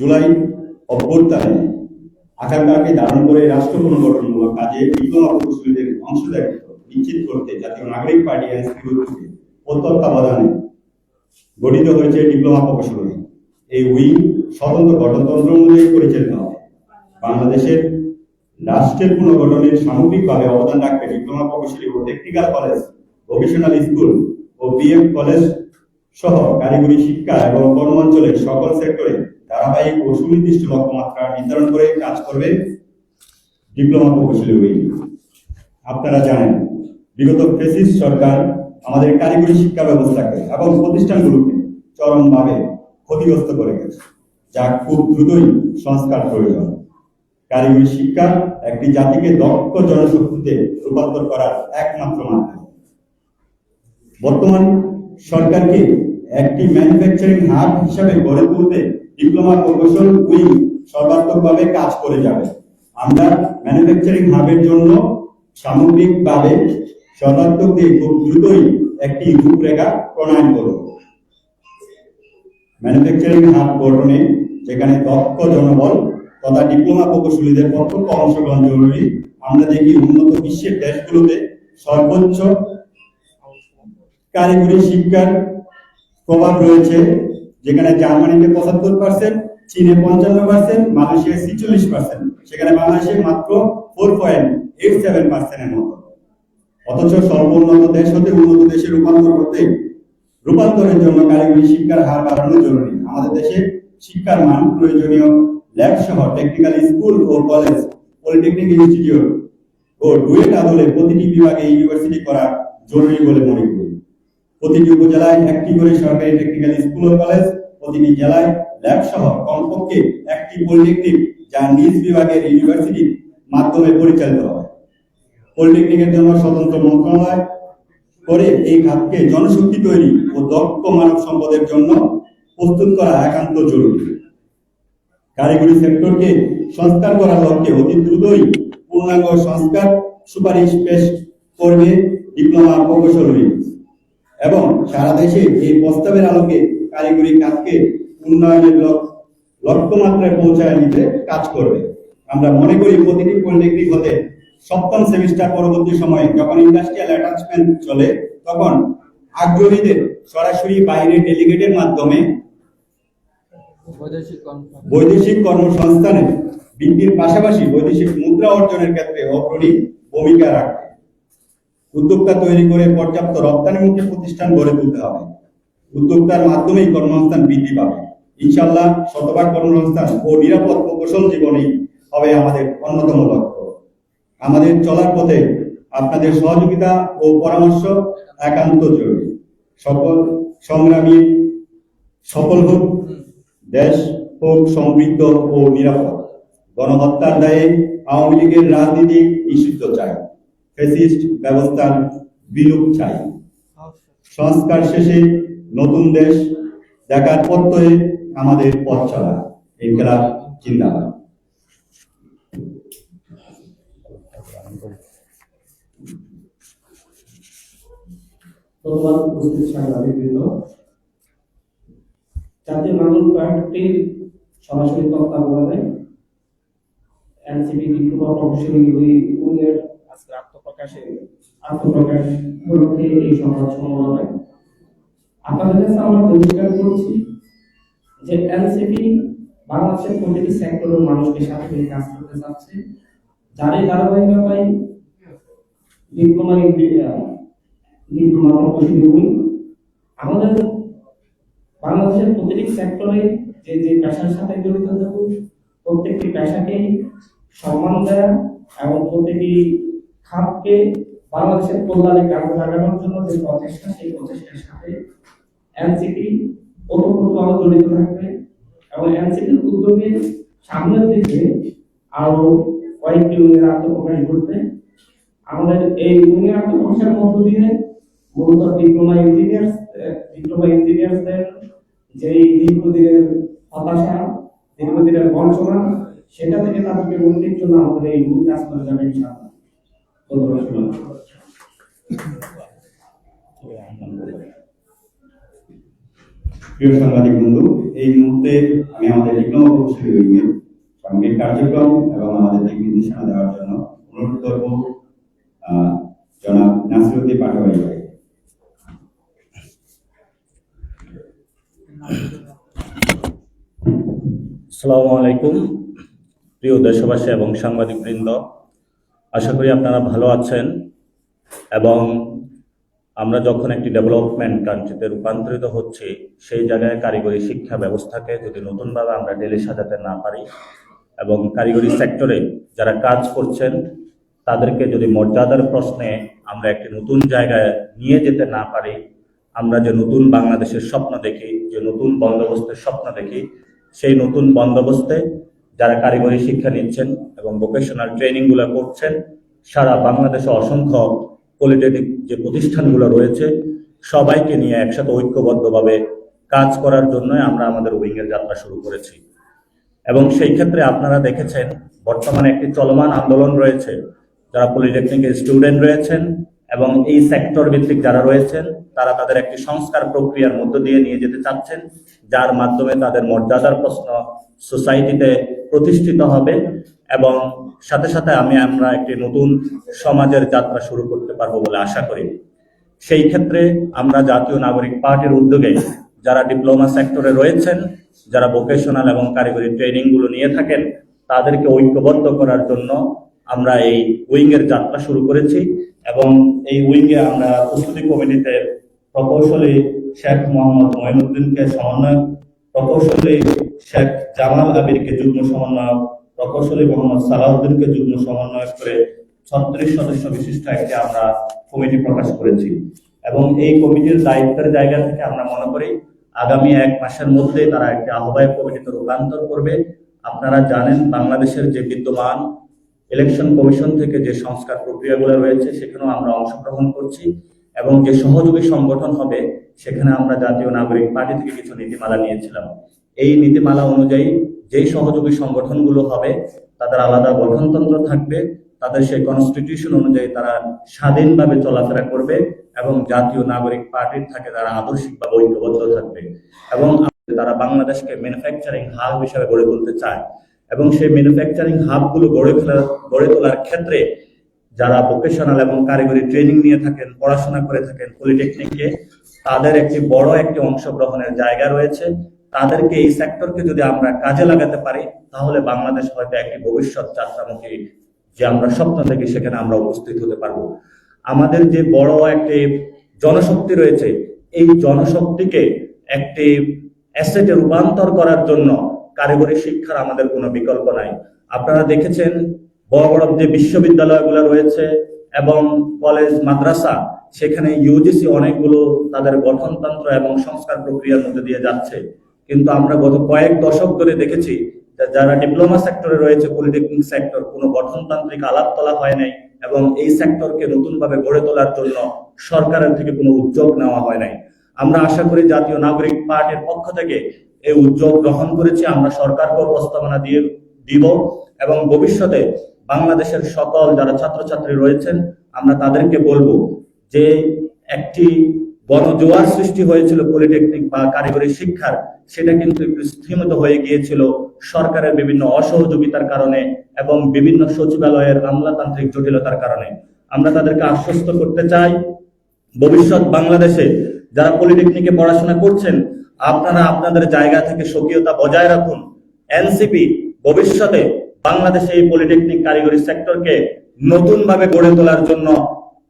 জুলাই অভ্যুত্থানে আকাঙ্ক্ষাকে ধারণ করে রাষ্ট্র পুনর্গঠনমূলক কাজে ডিপ্লোমা প্রকৌশলীদের অংশদারিত্ব নিশ্চিত করতে জাতীয় নাগরিক পার্টি এনসিপি উদ্যোগে ও তত্ত্বাবধানে গঠিত হয়েছে ডিপ্লোমা প্রকৌশলী এই উইং স্বতন্ত্র গঠনতন্ত্র অনুযায়ী পরিচালিত হবে। বাংলাদেশের রাষ্ট্রের পুনর্গঠনের সামগ্রিকভাবে অবদান রাখবে ডিপ্লোমা প্রকৌশলী ও টেকনিক্যাল কলেজ ভোকেশনাল স্কুল ও বিএম কলেজ সহ কারিগরি শিক্ষা এবং কর্ম অঞ্চলের সকল সেক্টরে ধারাবাহিক ও সুনির্দিষ্ট লক্ষ্যমাত্রা নির্ধারণ করে কাজ করবে। ডিপ্লোমা প্রকৌশলী উইং আপনারা জানেন, বিগত ফেসিস সরকার আমাদের কারিগরি শিক্ষা ব্যবস্থাকে এবং প্রতিষ্ঠানগুলোকে চরমভাবে ক্ষতিগ্রস্ত করে গেছে, যা খুব দ্রুতই সংস্কার প্রয়োজন। কারিগরি শিক্ষা একটি জাতিকে দক্ষ জনশক্তিতে রূপান্তর করার একমাত্র মাধ্যম। বর্তমান সরকারকে একটি ম্যানুফ্যাকচারিং হাব হিসাবে গড়ে তুলতে ডিপ্লোমা প্রকৌশল উইং সর্বাত্মকভাবে কাজ করে যাবে। আমরা ম্যানুফ্যাকচারিং হাবের জন্য সামগ্রিকভাবে সর্বাত্মক দিয়ে খুব দ্রুতই একটি রূপরেখা প্রণয়ন করব। ম্যানুফ্যাকচারিং হাব গঠনে যেখানে দক্ষ জনবল তথা ডিপ্লোমা প্রকৌশলীদের প্রত্যক্ষ অংশগ্রহণ জরুরি, আমরা দেখি উন্নত বিশ্বের দেশগুলোতে সর্বোচ্চ কারিগরি শিক্ষার প্রভাব রয়েছে। যেখানে জার্মানিতে পঁচাত্তর পার্সেন্ট চীনে পঞ্চান্ন পার্সেন্ট মালয়েশিয়ায় ছিচল্লিশ পার্সেন্ট সেখানে বাংলাদেশে মাত্র ফোর পয়েন্ট এইট সেভেন পার্সেন্টের মতো। অথচ সর্বোন্নত দেশ হতে উন্নত দেশে রূপান্তর হতে রূপান্তরের জন্য কারিগরি শিক্ষার হার বাড়ানো জরুরি। আমাদের দেশে শিক্ষার মান প্রয়োজনীয়। ল্যাব সহ টেকনিক্যাল স্কুল ও কলেজ পলিটেকনিক ইনস্টিটিউট ও ডুয়েট আদলে প্রতিটি বিভাগে ইউনিভার্সিটি করা জরুরি বলে মনে করি। প্রতিটি উপজেলায় একটি করে সরকারি টেকনিক্যাল স্কুল ও কলেজ প্রতিটি জেলায় ল্যাব সহ কমপক্ষে একটি পলিটেকনিক যা নিজ বিভাগের ইউনিভার্সিটির মাধ্যমে পরিচালিত হয় পলিটেকনিকের জন্য স্বতন্ত্র মন্ত্রণালয় করে এই খাতকে জনশক্তি তৈরি ও দক্ষ মানব সম্পদের জন্য প্রস্তুত করা একান্ত জরুরি কারিগরি সেক্টরকে সংস্কার করার লক্ষ্যে অতি দ্রুতই পূর্ণাঙ্গ সংস্কার সুপারিশ পেশ করবে ডিপ্লোমা প্রকৌশল। এবং সারা দেশে এই প্রস্তাবের আলোকে কারিগরি কাজকে উন্নয়নের লক- লক্ষ্যমাত্রায় পৌঁছায় নিতে কাজ করবে। আমরা মনে করি প্রতিটি পলিটেকনিক হতে সপ্তম সেমিস্টার পরবর্তী সময়ে যখন ইন্ডাস্ট্রিয়াল অ্যাটাচমেন্ট চলে তখন আগ্রহীদের সরাসরি বাইরে ডেলিগেটের মাধ্যমে বৈদেশিক কর্মসংস্থান। বৈদেশিক কর্মসংস্থানে বৃদ্ধির পাশাপাশি বৈদেশিক মুদ্রা অর্জনের ক্ষেত্রে অগ্রণী ভূমিকা রাখবে। উদ্যোক্তা তৈরি করে পর্যাপ্ত রপ্তানিমুখী প্রতিষ্ঠান গড়ে তুলতে হবে। উদ্যোক্তার মাধ্যমেই কর্মসংস্থান বৃদ্ধি পাবে। ইনশাল্লাহ শতভাগ কর্মসংস্থান ও নিরাপদ প্রকৌশল জীবনই হবে আমাদের অন্যতম লক্ষ্য। আমাদের চলার পথে আপনাদের সহযোগিতা ও পরামর্শ একান্ত জরুরি। সকল সংগ্রামী সফল হোক, দেশ হোক, সমৃদ্ধ ও নিরাপদ। গণহত্যার দায়ে আওয়ামী লীগের রাজনীতি নিষিদ্ধ চাই। ফেসিস্ট ব্যবস্থার বিলুপ চাই সংস্কার শেষে নতুন দেশ দেখার পথ ধরে আমাদের পথ চলা। ইনকলাব জিন্দাবাদ। সরাসরি তত্ত্বাবধানে এনসিপি আজকে আত্মপ্রকাশে আত্মপ্রকাশ উপলক্ষে এই সংবাদ সম্মেলনে। আপনাদের কাছে আমরা পরিষ্কার করছি যে এনসিপি বাংলাদেশের প্রতিটি সেক্টরের মানুষকে সাথে নিয়ে কাজ করতে চাচ্ছে। যার এই ধারাবাহিকতায় ডিপ্লোমা ডিপ্লোমা প্রকৌশলী আমাদের বাংলাদেশের প্রতিটি সেক্টরে যে যে পেশার সাথে জড়িত থাকুক, প্রত্যেকটি পেশাকেই সম্মান দেয়া এবং প্রতিটি খাতকে বাংলাদেশের কল্যাণে কাজে লাগানোর জন্য যে প্রচেষ্টা, সেই প্রচেষ্টার সাথে এনসিপি ওতপ্রোতভাবে জড়িত থাকবে এবং এনসিপির উদ্যোগে সামনের দিকে আরও কয়েকটি উন্নয়ন আত্মপ্রকাশ ঘটবে। আমাদের এই উন্নয়ন আত্মপ্রকাশের মধ্য দিয়ে মূলত ডিপ্লোমা ইঞ্জিনিয়ার্স ডিপ্লোমা ইঞ্জিনিয়ার্সদের যেই দীর্ঘদিনের হতাশা, দীর্ঘদিনের বঞ্চনা, সেটা থেকে তাদেরকে মুক্তির জন্য আমাদের এই কাজ করে যাবে ইনশাআল্লাহ। প্রিয় সাংবাদিক বন্ধু, এই মুহূর্তে আমি আমাদের কার্যক্রম এবং আমাদের দিক নির্দেশনা দেওয়ার জন্য অনুরোধ করব জনাব নাসিরুদ্দিন পাটোয়ারি ভাই। আসসালামু আলাইকুম, প্রিয় দেশবাসী এবং সাংবাদিকবৃন্দ। আশা করি আপনারা ভালো আছেন এবং আমরা যখন একটি ডেভেলপমেন্ট কান্ট্রিতে রূপান্তরিত হচ্ছি, সেই জায়গায় কারিগরি শিক্ষা ব্যবস্থাকে যদি নতুনভাবে আমরা ডেলে সাজাতে না পারি এবং কারিগরি সেক্টরে যারা কাজ করছেন, তাদেরকে যদি মর্যাদার প্রশ্নে আমরা একটি নতুন জায়গায় নিয়ে যেতে না পারি, আমরা যে নতুন বাংলাদেশের স্বপ্ন দেখি, যে নতুন বন্দোবস্তের স্বপ্ন দেখি, সেই নতুন বন্দোবস্তে যারা কারিগরি শিক্ষা নিচ্ছেন এবং ভোকেশনাল ট্রেনিংগুলো করছেন, সারা বাংলাদেশে অসংখ্য পলিটেকনিক যে প্রতিষ্ঠানগুলো রয়েছে, সবাইকে নিয়ে একসাথে ঐক্যবদ্ধভাবে কাজ করার জন্য আমরা আমাদের উইংয়ের যাত্রা শুরু করেছি। এবং সেই ক্ষেত্রে আপনারা দেখেছেন, বর্তমানে একটি চলমান আন্দোলন রয়েছে, যারা পলিটেকনিকের স্টুডেন্ট রয়েছেন এবং এই সেক্টর ভিত্তিক যারা রয়েছেন, তারা তাদের একটি সংস্কার প্রক্রিয়ার মধ্য দিয়ে নিয়ে যেতে চাচ্ছেন, যার মাধ্যমে তাদের মর্যাদার প্রশ্ন সোসাইটিতে প্রতিষ্ঠিত হবে এবং সাথে সাথে আমি, আমরা একটি নতুন সমাজের যাত্রা শুরু করতে পারব বলে আশা করি। সেই ক্ষেত্রে আমরা জাতীয় নাগরিক পার্টির উদ্যোগে যারা ডিপ্লোমা সেক্টরে রয়েছেন, যারা ভোকেশনাল এবং কারিগরি ট্রেনিংগুলো নিয়ে থাকেন, তাদেরকে ঐক্যবদ্ধ করার জন্য আমরা এই উইং এর যাত্রা শুরু করেছি এবং এই উইং এ আমরা প্রস্তুতি কমিটিতে প্রকৌশলী শেখ মোহাম্মদ মঈনুদ্দিনকে সমন্বয়ক, প্রকৌশলী শেখ জামাল আবিরকে যুগ্ম সমন্বয়ক, প্রকৌশলী মোহাম্মদ সালাউদ্দিনকে যুগ্ম সমন্বয়ক করে ছত্রিশ সদস্য বিশিষ্ট একটি আমরা কমিটি প্রকাশ করেছি। এবং এই কমিটির দায়িত্বের জায়গা থেকে আমরা মনে করি আগামী এক মাসের মধ্যে তারা একটি আহ্বায়ক কমিটিতে রূপান্তর করবে। আপনারা জানেন বাংলাদেশের যে বিদ্যমান ইলেকশন কমিশন থেকে যে সংস্কার প্রক্রিয়াগুলো রয়েছে, সেখানেও আমরা অংশগ্রহণ করছি এবং যে সহযোগী সংগঠন হবে, সেখানে আমরা জাতীয় নাগরিক পার্টি থেকে কিছু নীতিমালা নিয়েছিলাম। এই নীতিমালা অনুযায়ী যেই সহযোগী সংগঠনগুলো হবে, তাদের আলাদা গঠনতন্ত্র থাকবে, তাদের সেই কনস্টিটিউশন অনুযায়ী তারা স্বাধীনভাবে চলাফেরা করবে এবং জাতীয় নাগরিক পার্টির থাকে তারা আদর্শিকভাবে ঐক্যবদ্ধ থাকবে এবং তারা বাংলাদেশকে ম্যানুফ্যাকচারিং হাব হিসাবে গড়ে তুলতে চায়। এবং সেই ম্যানুফ্যাকচারিং হাবগুলো গড়ে ফেলার, গড়ে তোলার ক্ষেত্রে যারা ভোকেশনাল এবং কারিগরি ট্রেনিং নিয়ে থাকেন, পড়াশোনা করে থাকেন পলিটেকনিকে তাদের একটি বড় একটি অংশগ্রহণের জায়গা রয়েছে। তাদেরকে এই সেক্টরকে যদি আমরা কাজে লাগাতে পারি, তাহলে বাংলাদেশ হয়তো একটি ভবিষ্যৎ যাত্রামুখী যে আমরা স্বপ্ন থেকে সেখানে আমরা উপস্থিত হতে পারব। আমাদের যে বড় একটি জনশক্তি রয়েছে, এই জনশক্তিকে একটি অ্যাসেটে রূপান্তর করার জন্য কারিগরি শিক্ষার আমাদের কোনো বিকল্প নাই। আপনারা দেখেছেন বড় বড় যে বিশ্ববিদ্যালয়গুলো রয়েছে এবং কলেজ, মাদ্রাসা, সেখানে ইউজিসি অনেকগুলো তাদের গঠনতন্ত্র এবং সংস্কার প্রক্রিয়ার মধ্যে দিয়ে যাচ্ছে। কিন্তু আমরা গত কয়েক দশক ধরে দেখেছি যারা ডিপ্লোমা সেক্টরে রয়েছে, পলিটেকনিক সেক্টর, কোনো গঠনতান্ত্রিক আলাপ তোলা হয় নাই এবং এই সেক্টরকে নতুনভাবে গড়ে তোলার জন্য সরকারের থেকে কোনো উদ্যোগ নেওয়া হয় নাই। আমরা আশা করি জাতীয় নাগরিক পার্টির পক্ষ থেকে এই উদ্যোগ গ্রহণ করেছি, আমরা সরকারকেও প্রস্তাবনা দিয়ে দিব এবং ভবিষ্যতে বাংলাদেশের সকল যারা ছাত্রছাত্রী রয়েছেন, আমরা তাদেরকে বলব যে একটি গণজোয়ার সৃষ্টি হয়েছিল পলিটেকনিক বা কারিগরি শিক্ষার, সেটা কিন্তু একটু স্থিমিত হয়ে গিয়েছিল সরকারের বিভিন্ন অসহযোগিতার কারণে এবং বিভিন্ন সচিবালয়ের আমলাতান্ত্রিক জটিলতার কারণে। আমরা তাদেরকে আশ্বস্ত করতে চাই, ভবিষ্যৎ বাংলাদেশে যারা পলিটেকনিকে পড়াশোনা করছেন আপনারা আপনাদের জায়গা থেকে স্বকীয়তা বজায় রাখুন। এনসিপি ভবিষ্যতে বাংলাদেশে এই পলিটেকনিক কারিগরি সেক্টরকে নতুনভাবে গড়ে তোলার জন্য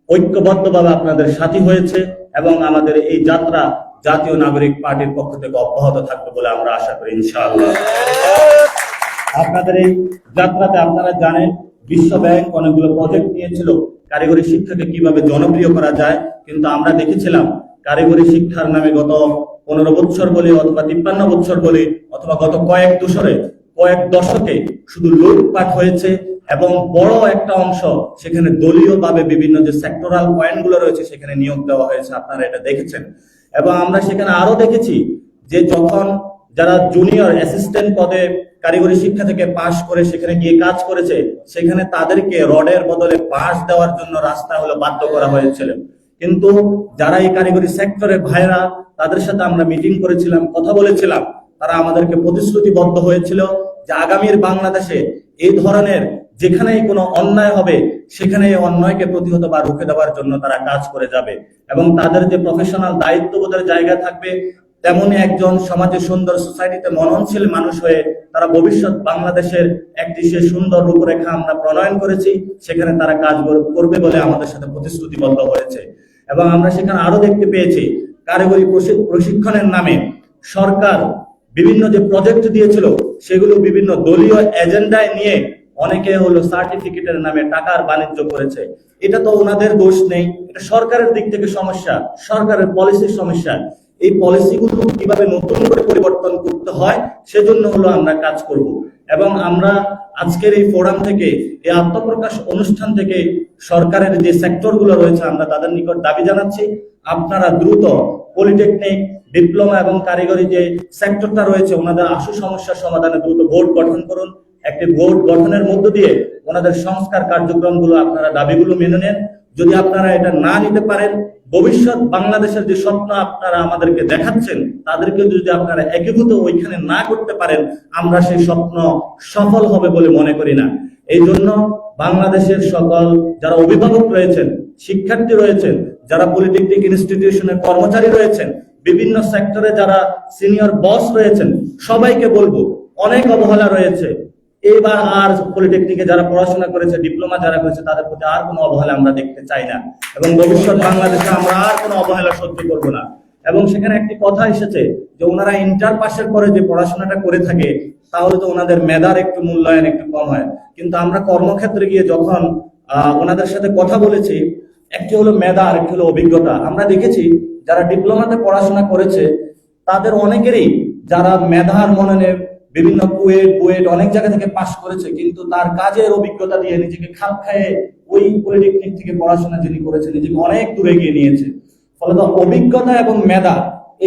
ঐক্যবদ্ধভাবে আপনাদের সাথী হয়েছে এবং আমাদের এই যাত্রা জাতীয় নাগরিক পার্টির পক্ষ থেকে অব্যাহত থাকবে বলে আমরা আশা করি, ইনশাআল্লাহ। আপনাদের এই যাত্রাতে আপনারা জানেন, বিশ্ব ব্যাংক অনেকগুলো প্রজেক্ট নিয়েছিল। কারিগরি শিক্ষাকে কীভাবে জনপ্রিয় করা যায়, কিন্তু আমরা দেখেছিলাম, কারিগরি শিক্ষার নামে গত পনেরো বৎসর বলে অথবা তিপ্পান্ন বছর বলি অথবা গত কয়েক দশরে কয়েক দশকে শুধু লুটপাট হয়েছে এবং বড় একটা অংশ সেখানে দলীয় ভাবে বিভিন্ন যে সেক্টরাল পয়েন্টগুলো রয়েছে সেখানে নিয়োগ দেওয়া হয়েছে, আপনারা এটা দেখেছেন। এবং আমরা সেখানে আরও দেখেছি যে যখন যারা জুনিয়র অ্যাসিস্ট্যান্ট পদে কারিগরি শিক্ষা থেকে পাশ করে সেখানে গিয়ে কাজ করেছে, সেখানে তাদেরকে রডের বদলে পাশ দেওয়ার জন্য রাস্তা হলো বাধ্য করা হয়েছিল। কিন্তু যারা এই কারিগরি সেক্টরে ভাইরা তাদের সাথে আমরা মিটিং করেছিলাম, কথা বলেছিলাম। তারা আমাদেরকে প্রতিশ্রুতিবদ্ধ হয়েছিল যে আগামীর বাংলাদেশে এই ধরনের যেখানেই কোনো অন্যায় হবে, সেখানে এই অন্যায়কে প্রতিহত বা রুখে দেওয়ার জন্য তারা কাজ করে যাবে। এবং তাদের যে প্রফেশনাল দায়িত্ববোধের জায়গা থাকবে তেমনি একজন সমাজে সুন্দর সোসাইটিতে মননশীল মানুষ হয়ে তারা ভবিষ্যৎ বাংলাদেশের একটি সে সুন্দর রূপরেখা আমরা প্রণয়ন করেছি, সেখানে তারা কাজ করবে বলে আমাদের সাথে প্রতিশ্রুতিবদ্ধ হয়েছে। এবং আমরা সেখানে আরও দেখতে পেয়েছি কারিগরি প্রশিক্ষণের নামে সরকার বিভিন্ন যে প্রজেক্ট দিয়েছিল, সেগুলো বিভিন্ন দলীয় এজেন্ডায় নিয়ে অনেকে হলো সার্টিফিকেটের নামে টাকার বাণিজ্য করেছে। এটা তো ওনাদের দোষ নেই। এটা সরকারের দিক থেকে সমস্যা, সরকারের পলিসির সমস্যা। এই পলিসিগুলো কীভাবে নতুন করে পরিবর্তন করতে হয়, সেজন্য হলো আমরা কাজ করব। এবং আমরা আজকের এই ফোরাম থেকে, এই আত্মপ্রকাশ অনুষ্ঠান থেকে সরকারের যে সেক্টরগুলো রয়েছে, আমরা তাদের নিকট দাবি জানাচ্ছি। আপনারা দ্রুত পলিটেকনিক, ডিপ্লোমা এবং কারিগরি যে সেক্টরটা রয়েছে, ওনাদের আশু সমস্যার সমাধানে দ্রুত বোর্ড গঠন করুন। একটি বোর্ড গঠনের মধ্য দিয়ে ওনাদের সংস্কার কার্যক্রমগুলো আপনারা দাবিগুলো মেনে নেন। যদি আপনারা এটা না নিতে পারেন ভবিষ্যৎ বাংলাদেশের যে স্বপ্ন আপনারা আমাদেরকে দেখাচ্ছেন তাদেরকে যদি আপনারা একীভূত ওইখানে না করতে পারেন, আমরা সেই স্বপ্ন সফল হবে বলে মনে করি না। এই জন্য বাংলাদেশের সকল যারা অভিভাবক রয়েছেন, শিক্ষার্থী রয়েছেন, যারা পলিটেকনিক ইনস্টিটিউশনের কর্মচারী রয়েছেন, বিভিন্ন সেক্টরে যারা সিনিয়র বস রয়েছেন, সবাইকে বলব, অনেক অবহেলা রয়েছে। এবার আর পলিটেকনিকে যারা পড়াশোনা করেছে ডিপ্লোমা যারা করেছে, তাদের প্রতি আর কোনো অবহেলা আমরা দেখতে চাই না। এবং ভবিষ্যৎ বাংলাদেশে আমরা আর কোনো অবহেলা সহ্য করব না। এবং সেখানে একটি কথা এসেছে যে ওনারা ইন্টার পাশের পরে যে পড়াশোনাটা করে থাকে, তাহলে তো ওনাদের মেধার একটু মূল্যায়ন একটু কম হয়। কিন্তু আমরা কর্মক্ষেত্রে গিয়ে যখন ওনাদের সাথে কথা বলেছি, একটি হলো মেধা আর একটি হলো অভিজ্ঞতা। আমরা দেখেছি যারা ডিপ্লোমাতে পড়াশোনা করেছে, তাদের অনেকেরই যারা মেধার মননের বিভিন্ন কুয়েট, বুয়েট অনেক জায়গা থেকে পাশ করেছে, কিন্তু তার কাজের অভিজ্ঞতা দিয়ে নিজেকে খাপ খাইয়ে ওই পলিটেকনিক থেকে পড়াশোনা যিনি করেছে নিজেকে অনেক দূরে এগিয়ে নিয়েছে। ফলত অভিজ্ঞতা এবং মেধা,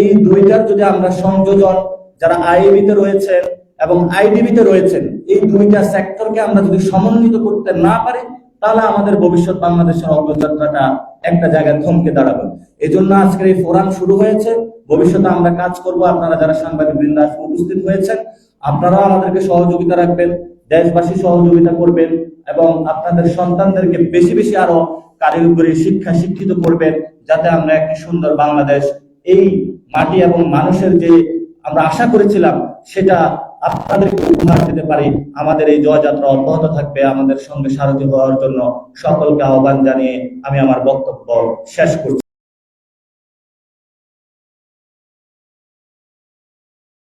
এই দুইটার যদি আমরা সংযোজন, যারা আইএবিতে রয়েছেন এবং আইডিবিতে রয়েছেন, এই দুইটা সেক্টরকে আমরা যদি সমন্বিত করতে না পারি, তাহলে আমাদের ভবিষ্যৎ বাংলাদেশের অগ্রযাত্রাটা একটা জায়গায় থমকে দাঁড়াবে। এই জন্য আজকের এই ফোরাম শুরু হয়েছে। ভবিষ্যতে আমরা কাজ করব। আপনারা যারা সাংবাদিক বৃন্দ উপস্থিত হয়েছেন আপনারাও আমাদেরকে সহযোগিতা রাখবেন, দেশবাসী সহযোগিতা করবেন এবং আপনাদের সন্তানদেরকে বেশি বেশি আরও কারিগরি শিক্ষা শিক্ষিত করবেন, যাতে আমরা একটি সুন্দর বাংলাদেশ, এই মাটি এবং মানুষের যে আমরা আশা করেছিলাম সেটা আপনাদেরকে উপহার দিতে পারি। আমাদের এই জয়যাত্রা অব্যাহত থাকবে। আমাদের সঙ্গে সারথি হওয়ার জন্য সকলকে আহ্বান জানিয়ে আমি আমার বক্তব্য শেষ করছি।